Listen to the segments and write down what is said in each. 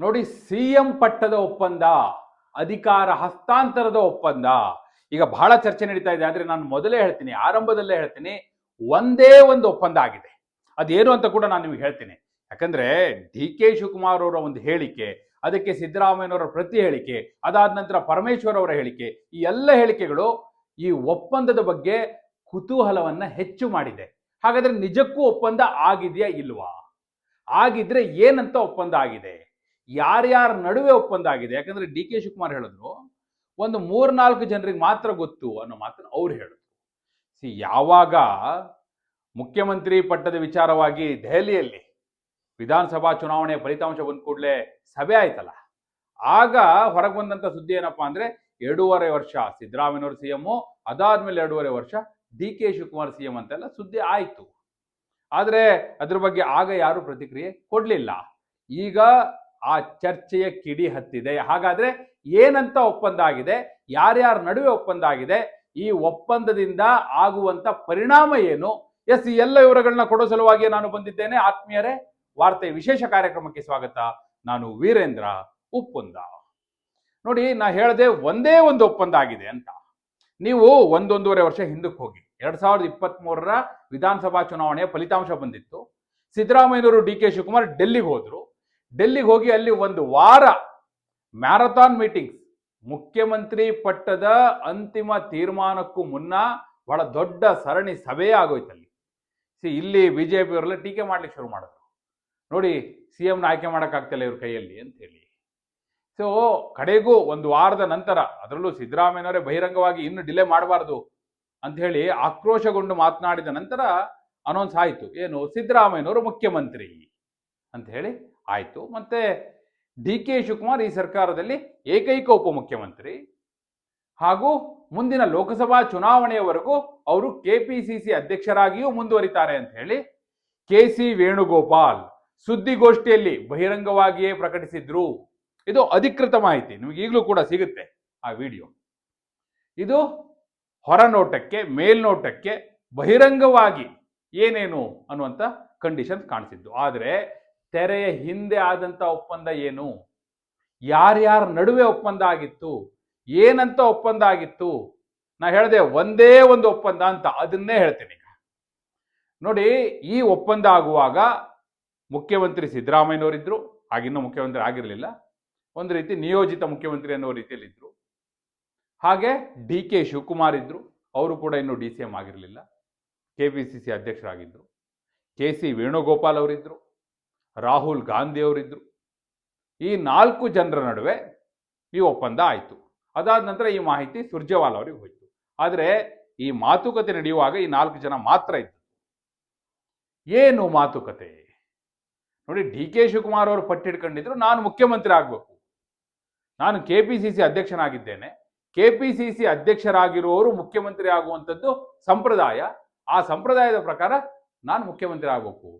ನೋಡಿ, C M ಪಟ್ಟದ ಒಪ್ಪಂದ, ಅಧಿಕಾರ ಹಸ್ತಾಂತರದ ಒಪ್ಪಂದ. ಈಗ ಬಹಳ ಚರ್ಚೆ ನಡೀತಾ ಇದೆ, ಆದ್ರೆ ನಾನು ಮೊದಲೇ ಹೇಳ್ತೀನಿ, ಆರಂಭದಲ್ಲೇ ಹೇಳ್ತೀನಿ, ಒಂದೇ ಒಂದು ಒಪ್ಪಂದ ಆಗಿದೆ. ಅದೇನು ಅಂತ ಕೂಡ ನಾನು ನಿಮ್ಗೆ ಹೇಳ್ತೀನಿ. ಯಾಕಂದ್ರೆ, ಡಿ ಕೆ ಶಿವಕುಮಾರ್ ಅವರ ಒಂದು ಹೇಳಿಕೆ, ಅದಕ್ಕೆ ಸಿದ್ದರಾಮಯ್ಯನವರ ಪ್ರತಿ ಹೇಳಿಕೆ, ಅದಾದ ನಂತರ ಪರಮೇಶ್ವರ್ ಅವರ ಹೇಳಿಕೆ, ಈ ಎಲ್ಲ ಹೇಳಿಕೆಗಳು ಈ ಒಪ್ಪಂದದ ಬಗ್ಗೆ ಕುತೂಹಲವನ್ನ ಹೆಚ್ಚು ಮಾಡಿದೆ. ಹಾಗಾದ್ರೆ ನಿಜಕ್ಕೂ ಒಪ್ಪಂದ ಆಗಿದೆಯಾ ಇಲ್ವಾ? ಆಗಿದ್ರೆ ಏನಂತ ಒಪ್ಪಂದ ಆಗಿದೆ? ಯಾರ್ಯಾರ ನಡುವೆ ಒಪ್ಪಂದ ಆಗಿದೆ ಯಾಕಂದ್ರೆ ಡಿ ಕೆ ಶಿವಕುಮಾರ್ ಹೇಳಿದ್ರು, ಒಂದು ಮೂರ್ನಾಲ್ಕು ಜನರಿಗೆ ಮಾತ್ರ ಗೊತ್ತು ಅನ್ನೋ ಮಾತನ್ನು ಅವ್ರು ಹೇಳಿದ್ರು. ಸಿ, ಯಾವಾಗ ಮುಖ್ಯಮಂತ್ರಿ ಪಟ್ಟದ ವಿಚಾರವಾಗಿ ದೆಹಲಿಯಲ್ಲಿ ವಿಧಾನಸಭಾ ಚುನಾವಣೆಯ ಫಲಿತಾಂಶ ಬಂದ ಕೂಡಲೇ ಸಭೆ ಆಯ್ತಲ್ಲ, ಆಗ ಹೊರಗೆ ಬಂದಂತ ಸುದ್ದಿ ಏನಪ್ಪಾ ಅಂದ್ರೆ ಎರಡೂವರೆ ವರ್ಷ ಸಿದ್ದರಾಮಯ್ಯನವರು ಸಿ ಎಂ, ಅದಾದ್ಮೇಲೆ ಎರಡೂವರೆ ವರ್ಷ D K Shivakumar C M ಅಂತೆಲ್ಲ ಸುದ್ದಿ ಆಯಿತು. ಆದ್ರೆ ಅದ್ರ ಬಗ್ಗೆ ಆಗ ಯಾರು ಪ್ರತಿಕ್ರಿಯೆ ಕೊಡಲಿಲ್ಲ. ಈಗ ಆ ಚರ್ಚೆಯ ಕಿಡಿ ಹತ್ತಿದೆ. ಹಾಗಾದ್ರೆ ಏನಂತ ಒಪ್ಪಂದ ಆಗಿದೆ? ಯಾರ್ಯಾರ ನಡುವೆ ಒಪ್ಪಂದ ಆಗಿದೆ? ಈ ಒಪ್ಪಂದದಿಂದ ಆಗುವಂತ ಪರಿಣಾಮ ಏನು? ಎಸ್, ಈ ಎಲ್ಲ ವಿವರಗಳನ್ನ ಕೊಡೋ ಸಲುವಾಗಿ ನಾನು ಬಂದಿದ್ದೇನೆ. ಆತ್ಮೀಯರೇ, ವಾರ್ತೆ ವಿಶೇಷ ಕಾರ್ಯಕ್ರಮಕ್ಕೆ ಸ್ವಾಗತ. ನಾನು ವೀರೇಂದ್ರ ಉಪ್ಪುಂದ. ನೋಡಿ, ನಾ ಹೇಳದೆ ಒಂದೇ ಒಂದು ಒಪ್ಪಂದ ಆಗಿದೆ ಅಂತ. ನೀವು ಒಂದೊಂದೂವರೆ ವರ್ಷ ಹಿಂದಕ್ಕೆ ಹೋಗಿ. ಎರಡ್ ಸಾವಿರದ ಇಪ್ಪತ್ತ್ ಮೂರರ ವಿಧಾನಸಭಾ ಚುನಾವಣೆಯ ಫಲಿತಾಂಶ ಬಂದಿತ್ತು. ಸಿದ್ದರಾಮಯ್ಯನವರು ಡಿ ಕೆ ಶಿವಕುಮಾರ್ ಡೆಲ್ಲಿಗೆ ಹೋದ್ರು. ಡೆಲ್ಲಿಗೆ ಹೋಗಿ ಅಲ್ಲಿ ಒಂದು ವಾರ ಮ್ಯಾರಥಾನ್ ಮೀಟಿಂಗ್ಸ್. ಮುಖ್ಯಮಂತ್ರಿ ಪಟ್ಟದ ಅಂತಿಮ ತೀರ್ಮಾನಕ್ಕೂ ಮುನ್ನ ಬಹಳ ದೊಡ್ಡ ಸರಣಿ ಸಭೆ ಆಗೋಯ್ತಲ್ಲಿ ಸಿ, ಇಲ್ಲಿ ಬಿಜೆಪಿ ಪಿಯವರೆಲ್ಲ ಟೀಕೆ ಮಾಡ್ಲಿಕ್ಕೆ ಶುರು ಮಾಡಿದ್ರು. ನೋಡಿ, ಸಿ ಎಂನ ಆಯ್ಕೆ ಮಾಡೋಕ್ಕಾಗ್ತಿಲ್ಲ ಇವ್ರ ಕೈಯಲ್ಲಿ ಅಂತ ಹೇಳಿ. ಸೊ, ಕಡೆಗೂ ಒಂದು ವಾರದ ನಂತರ ಅದರಲ್ಲೂ ಸಿದ್ದರಾಮಯ್ಯನವರೇ ಬಹಿರಂಗವಾಗಿ ಇನ್ನು ಡಿಲೇ ಮಾಡಬಾರ್ದು ಅಂತ ಹೇಳಿ ಆಕ್ರೋಶಗೊಂಡು ಮಾತನಾಡಿದ ನಂತರ ಅನೌನ್ಸ್ ಆಯಿತು. ಏನು, ಸಿದ್ದರಾಮಯ್ಯನವರು ಮುಖ್ಯಮಂತ್ರಿ ಅಂತ ಹೇಳಿ ಆಯಿತು. ಮತ್ತು ಡಿ ಕೆ ಶಿವಕುಮಾರ್ ಈ ಸರ್ಕಾರದಲ್ಲಿ ಏಕೈಕ ಉಪಮುಖ್ಯಮಂತ್ರಿ. ಹಾಗೂ ಮುಂದಿನ ಲೋಕಸಭಾ ಚುನಾವಣೆಯವರೆಗೂ ಅವರು ಕೆ ಪಿ ಸಿ ಸಿ ಅಧ್ಯಕ್ಷರಾಗಿಯೂ ಮುಂದುವರಿತಾರೆ ಅಂತ ಹೇಳಿ ಕೆ ಸಿ ವೇಣುಗೋಪಾಲ್ ಸುದ್ದಿಗೋಷ್ಠಿಯಲ್ಲಿ ಬಹಿರಂಗವಾಗಿಯೇ ಪ್ರಕಟಿಸಿದ್ರು. ಇದು ಅಧಿಕೃತ ಮಾಹಿತಿ, ನಿಮಗೆ ಈಗಲೂ ಕೂಡ ಸಿಗುತ್ತೆ ಆ ವಿಡಿಯೋ. ಇದು ಹೊರನೋಟಕ್ಕೆ, ಮೇಲ್ನೋಟಕ್ಕೆ ಬಹಿರಂಗವಾಗಿ ಏನೇನು ಅನ್ನುವಂಥ ಕಂಡೀಷನ್ಸ್ ಕಾಣಿಸಿದ್ದು. ಆದರೆ ತೆರೆಯ ಹಿಂದೆ ಆದಂಥ ಒಪ್ಪಂದ ಏನು? ಯಾರ್ಯಾರ ನಡುವೆ ಒಪ್ಪಂದ ಆಗಿತ್ತು? ಏನಂತ ಒಪ್ಪಂದ ಆಗಿತ್ತು? ನಾ ಹೇಳಿದೆ ಒಂದೇ ಒಂದು ಒಪ್ಪಂದ ಅಂತ ಅದನ್ನೇ ಹೇಳ್ತೀನಿ ಈಗ. ನೋಡಿ, ಈ ಒಪ್ಪಂದ ಆಗುವಾಗ ಮುಖ್ಯಮಂತ್ರಿ ಸಿದ್ದರಾಮಯ್ಯನವರಿದ್ರು ಆಗಿನ್ನೂ ಮುಖ್ಯಮಂತ್ರಿ ಆಗಿರಲಿಲ್ಲ. ಒಂದು ರೀತಿ ನಿಯೋಜಿತ ಮುಖ್ಯಮಂತ್ರಿ ಅನ್ನೋ ರೀತಿಯಲ್ಲಿ ಇದ್ರು ಹಾಗೆ ಡಿ ಕೆ ಶಿವಕುಮಾರ್ ಇದ್ದರು ಅವರು ಕೂಡ ಇನ್ನೂ ಡಿ ಸಿ ಎಂ ಆಗಿರಲಿಲ್ಲ. ಕೆ ಪಿ ಸಿ ಸಿ ಅಧ್ಯಕ್ಷರಾಗಿದ್ದರು ಕೆ ಸಿ ವೇಣುಗೋಪಾಲ್ ಅವರಿದ್ದರು ರಾಹುಲ್ ಗಾಂಧಿಯವರಿದ್ದರು ಈ ನಾಲ್ಕು ಜನರ ನಡುವೆ ಈ ಒಪ್ಪಂದ ಆಯಿತು. ಅದಾದ ನಂತರ ಈ ಮಾಹಿತಿ ಸುರ್ಜೇವಾಲ್ ಅವರಿಗೆ ಹೋಯಿತು. ಆದರೆ ಈ ಮಾತುಕತೆ ನಡೆಯುವಾಗ ಈ ನಾಲ್ಕು ಜನ ಮಾತ್ರ ಇದ್ದರು. ಏನು ಮಾತುಕತೆ? ನೋಡಿ, ಡಿ ಕೆ ಶಿವಕುಮಾರ್ ಅವರು ಪಟ್ಟಿಡ್ಕೊಂಡಿದ್ರು ನಾನು ಮುಖ್ಯಮಂತ್ರಿ ಆಗಬೇಕು. ನಾನು ಕೆ ಪಿ ಸಿ ಸಿ ಅಧ್ಯಕ್ಷನಾಗಿದ್ದೇನೆ. ಕೆ ಪಿ ಸಿ ಸಿ ಅಧ್ಯಕ್ಷರಾಗಿರುವವರು ಮುಖ್ಯಮಂತ್ರಿ ಆಗುವಂಥದ್ದು ಸಂಪ್ರದಾಯ. ಆ ಸಂಪ್ರದಾಯದ ಪ್ರಕಾರ ನಾನು ಮುಖ್ಯಮಂತ್ರಿ ಆಗಬೇಕು.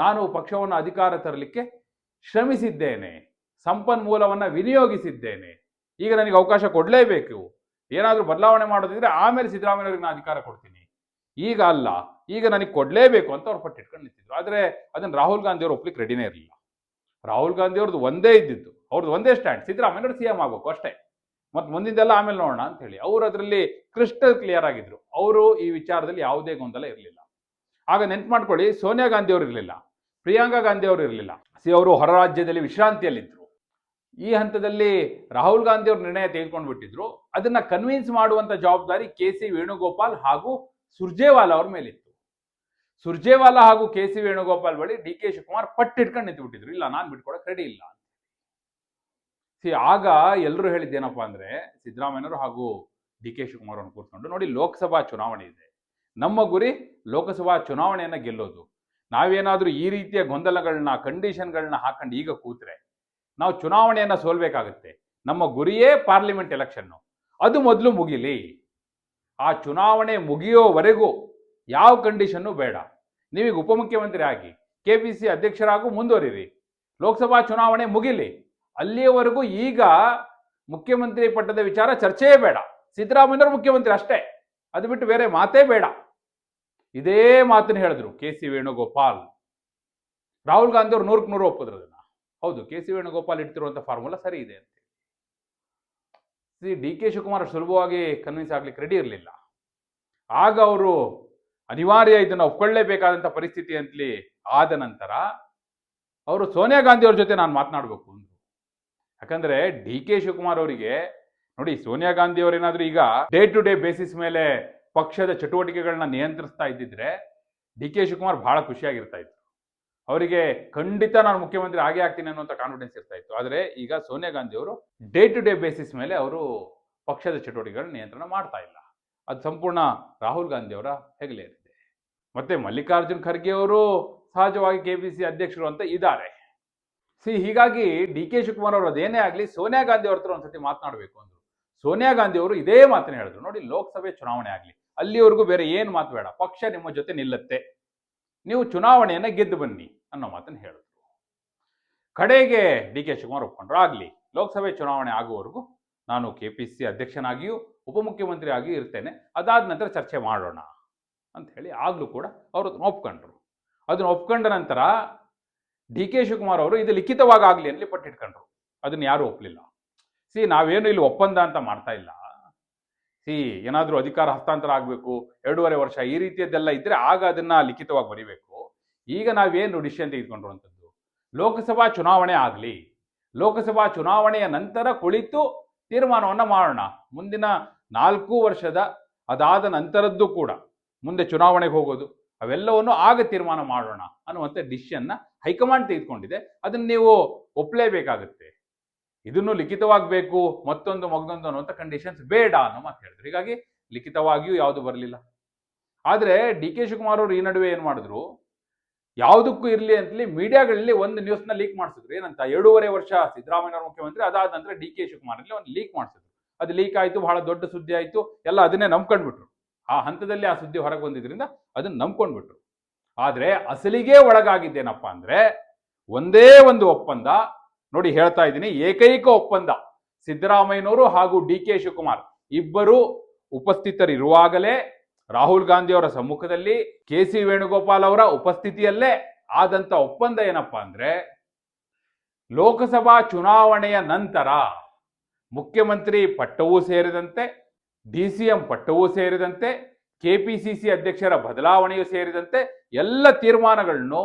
ನಾನು ಪಕ್ಷವನ್ನು ಅಧಿಕಾರ ತರಲಿಕ್ಕೆ ಶ್ರಮಿಸಿದ್ದೇನೆ, ಸಂಪನ್ಮೂಲವನ್ನು ವಿನಿಯೋಗಿಸಿದ್ದೇನೆ. ಈಗ ನನಗೆ ಅವಕಾಶ ಕೊಡಲೇಬೇಕು. ಏನಾದರೂ ಬದಲಾವಣೆ ಮಾಡೋದಿದ್ರೆ ಆಮೇಲೆ ಸಿದ್ದರಾಮಯ್ಯವ್ರಿಗೆ ನಾನು ಅಧಿಕಾರ ಕೊಡ್ತೀನಿ. ಈಗ ಅಲ್ಲ, ಈಗ ನನಗೆ ಕೊಡಲೇಬೇಕು ಅಂತ ಅವ್ರು ಪಟ್ಟಿಟ್ಕೊಂಡು ನಿಂತಿದ್ರು. ಆದರೆ ಅದನ್ನು ರಾಹುಲ್ ಗಾಂಧಿ ಅವರು ರೆಡಿನೇ ಇರಲಿಲ್ಲ. ರಾಹುಲ್ ಗಾಂಧಿ ಅವ್ರದ್ದು ಒಂದೇ ಇದ್ದಿದ್ದು. ಅವ್ರದ್ದು ಒಂದೇ ಸ್ಟ್ಯಾಂಡ್ ಸಿದ್ದರಾಮಯ್ಯವ್ರು ಸಿ ಎಂ ಆಗಬೇಕು ಅಷ್ಟೇ. ಮತ್ತು ಮುಂದಿಂದೆಲ್ಲ ಆಮೇಲೆ ನೋಡೋಣ ಅಂತ ಹೇಳಿ ಅವರು ಅದರಲ್ಲಿ ಕ್ರಿಸ್ಟಲ್ ಕ್ಲಿಯರ್ ಆಗಿದ್ರು. ಅವರು ಈ ವಿಚಾರದಲ್ಲಿ ಯಾವುದೇ ಗೊಂದಲ ಇರಲಿಲ್ಲ. ಆಗ ನೆನ್ಪು ಮಾಡ್ಕೊಳ್ಳಿ, ಸೋನಿಯಾ ಗಾಂಧಿ ಅವರು ಇರಲಿಲ್ಲ. ಪ್ರಿಯಾಂಕಾ ಗಾಂಧಿ ಅವರು ಇರಲಿಲ್ಲ. ಸಿ, ಅವರು ಹೊರ ರಾಜ್ಯದಲ್ಲಿ ವಿಶ್ರಾಂತಿಯಲ್ಲಿದ್ದರು ಈ ಹಂತದಲ್ಲಿ ರಾಹುಲ್ ಗಾಂಧಿ ಅವರು ನಿರ್ಣಯ ತೆಗೆದುಕೊಂಡು ಬಿಟ್ಟಿದ್ರು. ಅದನ್ನ ಕನ್ವಿನ್ಸ್ ಮಾಡುವಂತ ಜವಾಬ್ದಾರಿ ಕೆ ಸಿ ವೇಣುಗೋಪಾಲ್ ಹಾಗೂ ಸುರ್ಜೇವಾಲಾ ಅವ್ರ ಮೇಲಿತ್ತು. ಸುರ್ಜೇವಾಲಾ ಹಾಗೂ ಕೆ ಸಿ ವೇಣುಗೋಪಾಲ್ ಬಳಿ ಡಿ ಕೆ ಶಿವಕುಮಾರ್ ಪಟ್ಟಿಟ್ಕೊಂಡು ನಿಂತು ಬಿಟ್ಟಿದ್ರು. ಇಲ್ಲ, ನಾನು ಬಿಟ್ಕೊಡಕ್ ರೆಡಿ ಇಲ್ಲ ಸಿ, ಆಗ ಎಲ್ಲರೂ ಹೇಳಿದ್ದೇನಪ್ಪ ಅಂದ್ರೆ ಸಿದ್ದರಾಮಯ್ಯನವರು ಹಾಗೂ ಡಿ ಕೆ ಶಿವಕುಮಾರ್ ಅವ್ರನ್ನ ಕೂತ್ಕೊಂಡು ನೋಡಿ ಲೋಕಸಭಾ ಚುನಾವಣೆ ಇದೆ. ನಮ್ಮ ಗುರಿ ಲೋಕಸಭಾ ಚುನಾವಣೆಯನ್ನ ಗೆಲ್ಲೋದು. ನಾವೇನಾದ್ರೂ ಈ ರೀತಿಯ ಗೊಂದಲಗಳನ್ನ ಕಂಡೀಷನ್ಗಳನ್ನ ಹಾಕೊಂಡು ಈಗ ಕೂತ್ರೆ ನಾವು ಚುನಾವಣೆಯನ್ನು ಸೋಲ್ಬೇಕಾಗುತ್ತೆ. ನಮ್ಮ ಗುರಿಯೇ ಪಾರ್ಲಿಮೆಂಟ್ ಎಲೆಕ್ಷನ್ನು ಅದು ಮೊದಲು ಮುಗಿಲಿ. ಆ ಚುನಾವಣೆ ಮುಗಿಯೋವರೆಗೂ ಯಾವ ಕಂಡೀಷನ್ನು ಬೇಡ. ನೀವೀಗ ಉಪಮುಖ್ಯಮಂತ್ರಿ ಆಗಿ ಕೆ ಪಿ ಸಿ ಅಧ್ಯಕ್ಷರಾಗೂ ಮುಂದುವರಿರಿ. ಲೋಕಸಭಾ ಚುನಾವಣೆ ಮುಗಿಲಿ. ಅಲ್ಲಿಯವರೆಗೂ ಈಗ ಮುಖ್ಯಮಂತ್ರಿ ಪಟ್ಟದ ವಿಚಾರ ಚರ್ಚೆಯೇ ಬೇಡ. ಸಿದ್ದರಾಮಯ್ಯವರು ಮುಖ್ಯಮಂತ್ರಿ ಅಷ್ಟೇ. ಅದು ಬಿಟ್ಟು ಬೇರೆ ಮಾತೇ ಬೇಡ. ಇದೇ ಮಾತನ್ನು ಹೇಳಿದ್ರು ಕೆ ಸಿ ವೇಣುಗೋಪಾಲ್. ರಾಹುಲ್ ಗಾಂಧಿ ಅವರು ನೂರಕ್ಕೆ ನೂರು ಒಪ್ಪಿದ್ರು ಅದನ್ನ. ಹೌದು, ಕೆ ಸಿ ವೇಣುಗೋಪಾಲ್ ಇಡ್ತಿರುವಂಥ ಫಾರ್ಮುಲಾ ಸರಿ ಇದೆ ಅಂತ ಡಿ ಕೆ ಶಿವಕುಮಾರ್ ಸುಲಭವಾಗಿ ಕನ್ವಿನ್ಸ್ ಆಗ್ಲಿಕ್ಕೆ ರೆಡಿ ಇರಲಿಲ್ಲ. ಆಗ ಅವರು ಅನಿವಾರ್ಯ ಇದನ್ನು ಒಪ್ಕೊಳ್ಳೇಬೇಕಾದಂಥ ಪರಿಸ್ಥಿತಿ ಅಂತಲಿ ಆದ ನಂತರ ಅವರು ಸೋನಿಯಾ ಗಾಂಧಿ ಅವ್ರ ಜೊತೆ ನಾನು ಮಾತನಾಡಬೇಕು ಅಂದ್ರು. ಯಾಕಂದ್ರೆ ಡಿ ಕೆ ಶಿವಕುಮಾರ್ ಅವರಿಗೆ ನೋಡಿ ಸೋನಿಯಾ ಗಾಂಧಿ ಅವರೇನಾದ್ರೂ ಈಗ ಡೇ ಟು ಡೇ ಬೇಸಿಸ್ ಮೇಲೆ ಪಕ್ಷದ ಚಟುವಟಿಕೆಗಳನ್ನ ನಿಯಂತ್ರಿಸ್ತಾ ಇದ್ದಿದ್ರೆ ಡಿ ಕೆ ಶಿವಕುಮಾರ್ ಬಹಳ ಖುಷಿಯಾಗಿರ್ತಾ ಇತ್ತು ಅವರಿಗೆ ಖಂಡಿತ ನಾನು ಮುಖ್ಯಮಂತ್ರಿ ಆಗೇ ಆಗ್ತೀನಿ ಅನ್ನುವಂಥ ಕಾನ್ಫಿಡೆನ್ಸ್ ಇರ್ತಾ ಇತ್ತು. ಆದರೆ ಈಗ ಸೋನಿಯಾ ಗಾಂಧಿ ಅವರು ಡೇ ಟು ಡೇ ಬೇಸಿಸ್ ಮೇಲೆ ಅವರು ಪಕ್ಷದ ಚಟುವಟಿಕೆಗಳನ್ನ ನಿಯಂತ್ರಣ ಮಾಡ್ತಾ ಇಲ್ಲ. ಅದು ಸಂಪೂರ್ಣ ರಾಹುಲ್ ಗಾಂಧಿ ಅವರ ಹೆಗಲೇರಿದೆ. ಮತ್ತೆ ಮಲ್ಲಿಕಾರ್ಜುನ್ ಖರ್ಗೆ ಅವರು ಸಹಜವಾಗಿ ಕೆ ಅಧ್ಯಕ್ಷರು ಅಂತ ಇದ್ದಾರೆ. ಸಿ ಹೀಗಾಗಿ ಡಿ ಕೆ ಶಿವಕುಮಾರ್ ಅವರು ಅದೇನೇ ಆಗಲಿ ಸೋನಿಯಾ ಗಾಂಧಿ ಅವ್ರ ಹತ್ರ ಒಂದ್ಸತಿ ಮಾತನಾಡಬೇಕು ಅಂದ್ರು. ಸೋನಿಯಾ ಗಾಂಧಿ ಅವರು ಇದೇ ಮಾತನ್ನ ಹೇಳಿದ್ರು. ನೋಡಿ, ಲೋಕಸಭೆ ಚುನಾವಣೆ ಆಗಲಿ ಅಲ್ಲಿವರೆಗೂ ಬೇರೆ ಏನು ಮಾತು ಬೇಡ. ಪಕ್ಷ ನಿಮ್ಮ ಜೊತೆ ನಿಲ್ಲತ್ತೆ. ನೀವು ಚುನಾವಣೆಯನ್ನ ಗೆದ್ದು ಬನ್ನಿ ಅನ್ನೋ ಮಾತನ್ನು ಹೇಳಿದ್ರು. ಕಡೆಗೆ ಡಿ ಕೆ ಶಿವಕುಮಾರ್ ಒಪ್ಕೊಂಡ್ರು. ಆಗಲಿ, ಲೋಕಸಭೆ ಚುನಾವಣೆ ಆಗುವವರೆಗೂ ನಾನು ಕೆ ಪಿ ಸಿ ಅಧ್ಯಕ್ಷನಾಗಿಯೂ ಉಪಮುಖ್ಯಮಂತ್ರಿ ಆಗಿಯೂ ಇರ್ತೇನೆ. ಅದಾದ ನಂತರ ಚರ್ಚೆ ಮಾಡೋಣ ಅಂತ ಹೇಳಿ ಆಗಲೂ ಕೂಡ ಅವರು ಅದನ್ನ ಒಪ್ಕೊಂಡ್ರು. ಅದನ್ನ ಒಪ್ಕೊಂಡ ನಂತರ ಡಿ ಕೆ ಶಿವಕುಮಾರ್ ಅವರು ಇದು ಲಿಖಿತವಾಗಿ ಆಗಲಿ ಅಂತಲಿ ಪಟ್ಟಿಟ್ಕೊಂಡ್ರು. ಅದನ್ನ ಯಾರು ಒಪ್ಪಲಿಲ್ಲ ಸಿ, ನಾವೇನು ಇಲ್ಲಿ ಒಪ್ಪಂದ ಅಂತ ಮಾಡ್ತಾ ಇಲ್ಲ. ಸಿ, ಏನಾದರೂ ಅಧಿಕಾರ ಹಸ್ತಾಂತರ ಆಗಬೇಕು ಎರಡೂವರೆ ವರ್ಷ ಈ ರೀತಿಯದ್ದೆಲ್ಲ ಇದ್ದರೆ ಆಗ ಅದನ್ನು ಲಿಖಿತವಾಗಿ ಬರೀಬೇಕು. ಈಗ ನಾವೇನು ಡಿಸಿಷನ್ ತೆಗೆದುಕೊಂಡಿರುವಂಥದ್ದು? ಲೋಕಸಭಾ ಚುನಾವಣೆ ಆಗಲಿ, ಲೋಕಸಭಾ ಚುನಾವಣೆಯ ನಂತರ ಕುಳಿತು ತೀರ್ಮಾನವನ್ನು ಮಾಡೋಣ. ಮುಂದಿನ ನಾಲ್ಕು ವರ್ಷದ ಅದಾದ ನಂತರದ್ದು ಕೂಡ, ಮುಂದೆ ಚುನಾವಣೆಗೆ ಹೋಗೋದು, ಅವೆಲ್ಲವನ್ನು ಆಗ ತೀರ್ಮಾನ ಮಾಡೋಣ ಅನ್ನುವಂಥ ಡಿಸಿಷನ್ನ ಹೈಕಮಾಂಡ್ ತೆಗೆದುಕೊಂಡಿದೆ. ಅದನ್ನು ನೀವು ಒಪ್ಪಲೇಬೇಕಾಗುತ್ತೆ ಇದನ್ನು ಲಿಖಿತವಾಗಬೇಕು, ಮತ್ತೊಂದು ಮಗದೊಂದು ಅನ್ನುವಂಥ ಕಂಡೀಷನ್ಸ್ ಬೇಡ ಅನ್ನೋ ಮಾತು ಹೇಳಿದ್ರು. ಹೀಗಾಗಿ ಲಿಖಿತವಾಗಿಯೂ ಯಾವುದು ಬರಲಿಲ್ಲ. ಆದರೆ ಡಿ ಕೆ ಶಿವಕುಮಾರ್ ಅವರು ಈ ನಡುವೆ ಏನು ಮಾಡಿದ್ರು? ಯಾವುದಕ್ಕೂ ಇರಲಿ ಅಂತಲಿ ಮೀಡಿಯಾಗಳಲ್ಲಿ ಒಂದು ನ್ಯೂಸ್ನ ಲೀಕ್ ಮಾಡಿಸಿದ್ರು. ಏನಂತ? ಎರಡೂವರೆ ವರ್ಷ ಸಿದ್ದರಾಮಯ್ಯ ಮುಖ್ಯಮಂತ್ರಿ ಅದಾದ ನಂತರ ಡಿ ಕೆ ಶಿವಕುಮಾರಲ್ಲಿ ಒಂದು ಲೀಕ್ ಮಾಡಿಸಿದ್ರು. ಅದು ಲೀಕ್ ಆಯಿತು, ಬಹಳ ದೊಡ್ಡ ಸುದ್ದಿ ಆಯಿತು, ಎಲ್ಲ ಅದನ್ನೇ ನಂಬ್ಕೊಂಡ್ಬಿಟ್ರು. ಆ ಹಂತದಲ್ಲಿ ಆ ಸುದ್ದಿ ಹೊರಗೆ ಬಂದಿದ್ರಿಂದ ಅದನ್ನ ನಂಬ್ಕೊಂಡ್ಬಿಟ್ರು. ಆದರೆ ಅಸಲಿಗೆ ಒಳಗಾಗಿದ್ದೇನಪ್ಪ ಅಂದ್ರೆ, ಒಂದೇ ಒಂದು ಒಪ್ಪಂದ ನೋಡಿ ಹೇಳ್ತಾ ಇದ್ದೀನಿ, ಏಕೈಕ ಒಪ್ಪಂದ ಸಿದ್ದರಾಮಯ್ಯನವರು ಹಾಗೂ ಡಿ ಕೆ ಶಿವಕುಮಾರ್. ಇಬ್ಬರು ಉಪಸ್ಥಿತರಿರುವಾಗಲೇ ರಾಹುಲ್ ಗಾಂಧಿ ಅವರ ಸಮ್ಮುಖದಲ್ಲಿ ಕೆ ಸಿ ವೇಣುಗೋಪಾಲ್ ಅವರ ಉಪಸ್ಥಿತಿಯಲ್ಲೇ ಆದಂತ ಒಪ್ಪಂದ ಏನಪ್ಪಾ ಅಂದ್ರೆ, ಲೋಕಸಭಾ ಚುನಾವಣೆಯ ನಂತರ ಮುಖ್ಯಮಂತ್ರಿ ಪಟ್ಟವೂ ಸೇರಿದಂತೆ, ಡಿ ಸಿ ಎಂ ಪಟ್ಟವೂ ಸೇರಿದಂತೆ, ಕೆ ಪಿ ಸಿ ಸಿ ಅಧ್ಯಕ್ಷರ ಬದಲಾವಣೆಯೂ ಸೇರಿದಂತೆ ಎಲ್ಲ ತೀರ್ಮಾನಗಳನ್ನು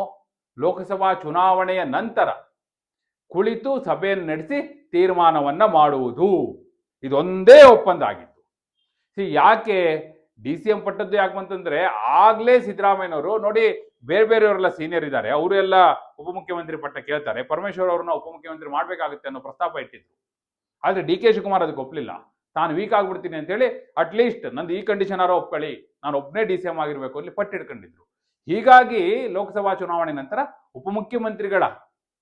ಲೋಕಸಭಾ ಚುನಾವಣೆಯ ನಂತರ ಕುಳಿತು ಸಭೆಯನ್ನು ನಡೆಸಿ ತೀರ್ಮಾನವನ್ನ ಮಾಡುವುದು. ಇದೊಂದೇ ಒಪ್ಪಂದ ಆಗಿತ್ತು ಸಿ, ಯಾಕೆ ಡಿ ಸಿ ಎಂ ಪಟ್ಟದ್ದು ಯಾಕೆ ಬಂತಂದ್ರೆ ಆಗ್ಲೇ ಸಿದ್ದರಾಮಯ್ಯನವರು ನೋಡಿ ಬೇರೆ ಬೇರೆಯವರೆಲ್ಲ ಸೀನಿಯರ್ ಇದ್ದಾರೆ. ಅವರು ಎಲ್ಲ ಉಪಮುಖ್ಯಮಂತ್ರಿ ಪಟ್ಟ ಕೇಳ್ತಾರೆ. ಪರಮೇಶ್ವರ್ ಅವ್ರನ್ನ ಉಪಮುಖ್ಯಮಂತ್ರಿ ಮಾಡ್ಬೇಕಾಗುತ್ತೆ ಅನ್ನೋ ಪ್ರಸ್ತಾಪ ಇಟ್ಟಿದ್ರು. ಆದ್ರೆ ಡಿ ಕೆ ಶಿವಕುಮಾರ್ ಅದಕ್ಕೆ ಒಪ್ಪಲಿಲ್ಲ ತಾನು ವೀಕ್ ಆಗ್ಬಿಡ್ತೀನಿ ಅಂತೇಳಿ ಅಟ್ಲೀಸ್ಟ್ ನಂದು ಈ ಕಂಡೀಷನ್ ಆರೋ ಒಪ್ಕೊಳ್ಳಿ. ನಾನು ಒಬ್ಬನೇ ಡಿ ಸಿ ಎಂ ಆಗಿರ್ಬೇಕು ಅಲ್ಲಿ ಪಟ್ಟಿಡ್ಕೊಂಡಿದ್ರು ಹೀಗಾಗಿ ಲೋಕಸಭಾ ಚುನಾವಣೆ ನಂತರ ಉಪಮುಖ್ಯಮಂತ್ರಿಗಳ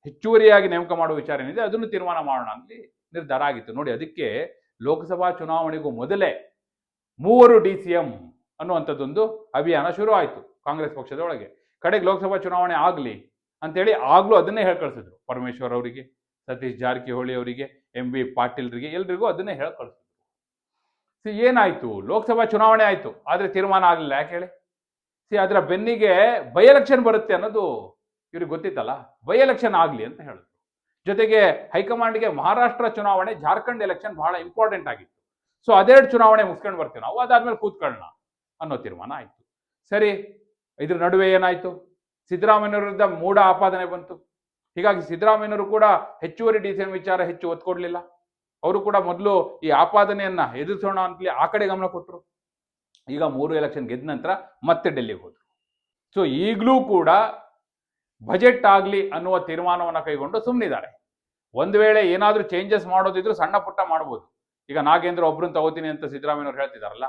ಹೆಚ್ಚುವರಿಯಾಗಿ ನೇಮಕ ಮಾಡುವ ವಿಚಾರ ಏನಿದೆ, ಅದನ್ನು ತೀರ್ಮಾನ ಮಾಡೋಣ. ಅಂತ ನಿರ್ಧಾರ ಆಗಿತ್ತು. ನೋಡಿ, ಅದಕ್ಕೆ ಲೋಕಸಭಾ ಚುನಾವಣೆಗೂ ಮೊದಲೇ ಮೂವರು ಡಿ ಸಿ ಎಂ ಅನ್ನುವಂಥದ್ದೊಂದು ಅಭಿಯಾನ ಶುರು ಆಯಿತು ಕಾಂಗ್ರೆಸ್ ಪಕ್ಷದ ಒಳಗೆ. ಕಡೆಗೆ ಲೋಕಸಭಾ ಚುನಾವಣೆ ಆಗಲಿ ಅಂತೇಳಿ ಆಗಲೂ ಅದನ್ನೇ ಹೇಳ್ಕಳಿಸಿದ್ರು. ಪರಮೇಶ್ವರ್ ಅವರಿಗೆ, ಸತೀಶ್ ಜಾರಕಿಹೊಳಿ ಅವರಿಗೆ, ಎಂ ಬಿ ಪಾಟೀಲ್ರಿಗೆ, ಎಲ್ರಿಗೂ ಅದನ್ನೇ ಹೇಳ್ಕಳಿಸಿದ್ರು. ಸಿ, ಏನಾಯಿತು? ಲೋಕಸಭಾ ಚುನಾವಣೆ ಆಯಿತು. ಆದರೆ ತೀರ್ಮಾನ ಆಗಲಿಲ್ಲ. ಯಾಕೆ ಹೇಳಿ? ಸಿ, ಅದರ ಬೆನ್ನಿಗೆ ಬೈ ಎಲೆಕ್ಷನ್ ಬರುತ್ತೆ ಅನ್ನೋದು ಇವ್ರಿಗೆ ಗೊತ್ತಿತ್ತಲ್ಲ? ಬೈ ಎಲೆಕ್ಷನ್ ಆಗಲಿ ಅಂತ ಹೇಳಿದ್ರು. ಜೊತೆಗೆ ಹೈಕಮಾಂಡ್ಗೆ ಮಹಾರಾಷ್ಟ್ರ ಚುನಾವಣೆ, ಜಾರ್ಖಂಡ್ ಎಲೆಕ್ಷನ್ ಬಹಳ ಇಂಪಾರ್ಟೆಂಟ್ ಆಗಿತ್ತು. ಸೊ, ಅದೆರಡು ಚುನಾವಣೆ ಮುಗಿಸ್ಕೊಂಡು ಬರ್ತೀವಿ ನಾವು. ಅದಾದ್ಮೇಲೆ ಕೂತ್ಕೊಳ್ಳೋಣ ಅನ್ನೋ ತೀರ್ಮಾನ ಆಯ್ತು. ಸರಿ, ಇದ್ರ ನಡುವೆ ಏನಾಯ್ತು? ಸಿದ್ದರಾಮಯ್ಯ ವಿರುದ್ಧ ಮೂಢ ಆಪಾದನೆ ಬಂತು. ಹೀಗಾಗಿ ಸಿದ್ದರಾಮಯ್ಯವರು ಕೂಡ ಹೆಚ್ಚುವರಿ ಡಿ ಸಿ ವಿಚಾರ ಹೆಚ್ಚು ಒತ್ತು ಕೊಡ್ಲಿಲ್ಲ ಅವರು ಕೂಡ ಮೊದಲು ಈ ಆಪಾದನೆಯನ್ನ ಎದುರಿಸೋಣ ಅಂತಲೇ ಆ ಕಡೆ ಗಮನ ಕೊಟ್ಟರು ಈಗ ಮೂರು ಎಲೆಕ್ಷನ್ ಗೆದ್ದ ನಂತರ ಮತ್ತೆ ಡೆಲ್ಲಿಗೆ ಹೋದ್ರು. ಸೊ, ಈಗಲೂ ಕೂಡ ಬಜೆಟ್ ಆಗಲಿ ಅನ್ನುವ ತೀರ್ಮಾನವನ್ನು ಕೈಗೊಂಡು ಸುಮ್ಮನಿದ್ದಾರೆ ಒಂದು ವೇಳೆ ಏನಾದರೂ ಚೇಂಜಸ್ ಮಾಡೋದಿದ್ರು ಸಣ್ಣ ಪುಟ್ಟ ಮಾಡ್ಬೋದು. ಈಗ ನಾಗೇಂದ್ರ ಒಬ್ರನ್ನ ತಗೋತೀನಿ ಅಂತ ಸಿದ್ದರಾಮಯ್ಯವ್ರು ಹೇಳ್ತಿದಾರಲ್ಲ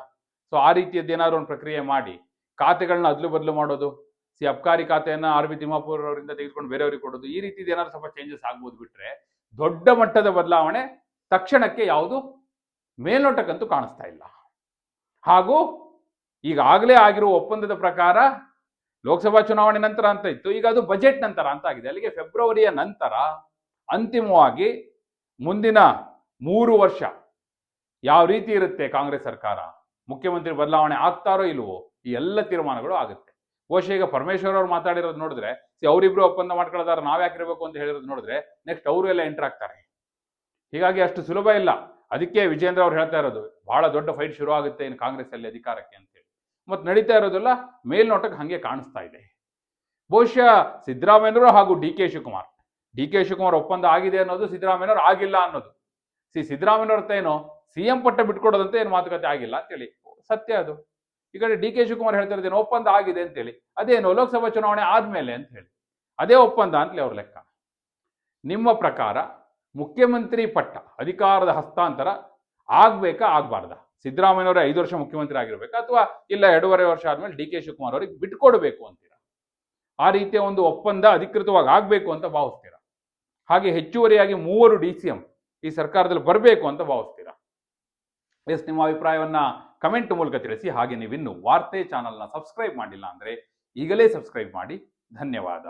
ಸೊ ಆ ರೀತಿಯದ್ದು ಏನಾದ್ರು ಒಂದು ಪ್ರಕ್ರಿಯೆ ಮಾಡಿ, ಖಾತೆಗಳನ್ನ ಅದ್ಲು ಬದಲು ಮಾಡೋದು, ಸಿ ಅಬ್ಕಾರಿ ಖಾತೆಯನ್ನ ಆರ್ ಬಿ ತಿಮ್ಮಾಪುರ್ ಅವರಿಂದ ತೆಗೆದುಕೊಂಡು ಬೇರೆಯವ್ರಿಗೆ ಕೊಡೋದು, ಈ ರೀತಿದು ಏನಾದ್ರು ಸ್ವಲ್ಪ ಚೇಂಜಸ್ ಆಗ್ಬೋದು ಬಿಟ್ರೆ ದೊಡ್ಡ ಮಟ್ಟದ ಬದಲಾವಣೆ ತಕ್ಷಣಕ್ಕೆ ಯಾವುದು ಮೇಲ್ನೋಟಕ್ಕಂತೂ ಕಾಣಿಸ್ತಾ ಇಲ್ಲ. ಹಾಗೂ ಈಗಾಗಲೇ ಆಗಿರುವ ಒಪ್ಪಂದದ ಪ್ರಕಾರ ಲೋಕಸಭಾ ಚುನಾವಣೆ ನಂತರ ಅಂತ ಇತ್ತು. ಈಗ ಅದು ಬಜೆಟ್ ನಂತರ ಅಂತ ಆಗಿದೆ. ಅಲ್ಲಿಗೆ ಫೆಬ್ರವರಿಯ ನಂತರ ಅಂತಿಮವಾಗಿ ಮುಂದಿನ ಮೂರು ವರ್ಷ ಯಾವ ರೀತಿ ಇರುತ್ತೆ ಕಾಂಗ್ರೆಸ್ ಸರ್ಕಾರ? ಮುಖ್ಯಮಂತ್ರಿ ಬದಲಾವಣೆ ಆಗ್ತಾರೋ ಇಲ್ವೋ? ಈ ಎಲ್ಲ ತೀರ್ಮಾನಗಳು ಆಗುತ್ತೆ. ಬಹುಶಃ ಈಗ ಪರಮೇಶ್ವರ್ ಅವರು ಮಾತಾಡಿರೋದು ನೋಡಿದ್ರೆ, ಸಿ ಅವರಿಬ್ರು ಒಪ್ಪಂದ ಮಾಡ್ಕೊಳ್ಳೋದಾರ ನಾವ್ ಇರಬೇಕು ಅಂತ ಹೇಳಿರೋದು ನೋಡಿದ್ರೆ ನೆಕ್ಸ್ಟ್ ಅವರು ಎಲ್ಲ ಎಂಟರ್ ಆಗ್ತಾರೆ. ಹೀಗಾಗಿ ಅಷ್ಟು ಸುಲಭ ಇಲ್ಲ. ಅದಕ್ಕೆ ವಿಜೇಂದ್ರ ಅವ್ರು ಹೇಳ್ತಾ ಇರೋದು ಬಹಳ ದೊಡ್ಡ ಫೈಟ್ ಶುರು ಆಗುತ್ತೆ ಇನ್ನು ಕಾಂಗ್ರೆಸ್ ಅಲ್ಲಿ ಅಧಿಕಾರಕ್ಕೆ ಅಂತೇಳಿ ಮತ್ತೆ ನಡೀತಾ ಇರೋದೆಲ್ಲ ಮೇಲ್ನೋಟಕ್ಕೆ ಹಾಗೆ ಕಾಣಿಸ್ತಾ ಇದೆ. ಬಹುಶಃ ಸಿದ್ದರಾಮಯ್ಯನವರು ಹಾಗೂ D K Shivakumar. D K Shivakumar ಒಪ್ಪಂದ ಆಗಿದೆ ಅನ್ನೋದು ಸಿದ್ದರಾಮಯ್ಯನವರು ಆಗಿಲ್ಲ ಅನ್ನೋದು. ಸಿ ಸಿದ್ದರಾಮಯ್ಯನವ್ರ ಏನು ಸಿ ಎಂ ಪಟ್ಟ ಬಿಟ್ಕೊಡೋದಂತೆ ಏನು ಮಾತುಕತೆ ಆಗಿಲ್ಲ ಅಂತೇಳಿ. ಸತ್ಯ ಅದು. ಈ ಕಡೆ ಡಿ ಕೆ ಶಿವಕುಮಾರ್ ಹೇಳ್ತಾ ಇರೋದೇನು ಒಪ್ಪಂದ ಆಗಿದೆ ಅಂತೇಳಿ. ಅದೇನು ಲೋಕಸಭಾ ಚುನಾವಣೆ ಆದಮೇಲೆ ಅಂತ ಹೇಳಿ ಅದೇ ಒಪ್ಪಂದ ಅಂತಲೇ ಅವ್ರ ಲೆಕ್ಕ. ನಿಮ್ಮ ಪ್ರಕಾರ ಮುಖ್ಯಮಂತ್ರಿ ಪಟ್ಟ ಅಧಿಕಾರದ ಹಸ್ತಾಂತರ ಆಗ್ಬೇಕಾ ಆಗ್ಬಾರ್ದಾ? ಸಿದ್ದರಾಮಯ್ಯನವರೇ ಐದು ವರ್ಷ ಮುಖ್ಯಮಂತ್ರಿ ಆಗಿರ್ಬೇಕಾ ಅಥವಾ ಇಲ್ಲ ಎರಡೂವರೆ ವರ್ಷ ಆದ್ಮೇಲೆ ಡಿ ಕೆ ಶಿವಕುಮಾರ್ ಅವರಿಗೆ ಬಿಟ್ಕೊಡ್ಬೇಕು ಅಂತೀರಾ. ಆ ರೀತಿಯ ಒಂದು ಒಪ್ಪಂದ ಅಧಿಕೃತವಾಗಿ ಆಗ್ಬೇಕು ಅಂತ ಭಾವಿಸ್ತೀರಾ. ಹಾಗೆ ಹೆಚ್ಚುವರಿಯಾಗಿ ಮೂವರು ಡಿ ಸಿ ಎಂ ಈ ಸರ್ಕಾರದಲ್ಲಿ ಬರಬೇಕು ಅಂತ ಭಾವಿಸ್ತೀರಾ. ಎಸ್, ನಿಮ್ಮ ಅಭಿಪ್ರಾಯವನ್ನ ಕಮೆಂಟ್ ಮೂಲಕ ತಿಳಿಸಿ. ಹಾಗೆ ನೀವಿನ್ನು ವಾರ್ತೆ ಚಾನಲ್ನ ಸಬ್ಸ್ಕ್ರೈಬ್ ಮಾಡಿಲ್ಲ ಅಂದ್ರೆ ಈಗಲೇ ಸಬ್ಸ್ಕ್ರೈಬ್ ಮಾಡಿ. ಧನ್ಯವಾದ.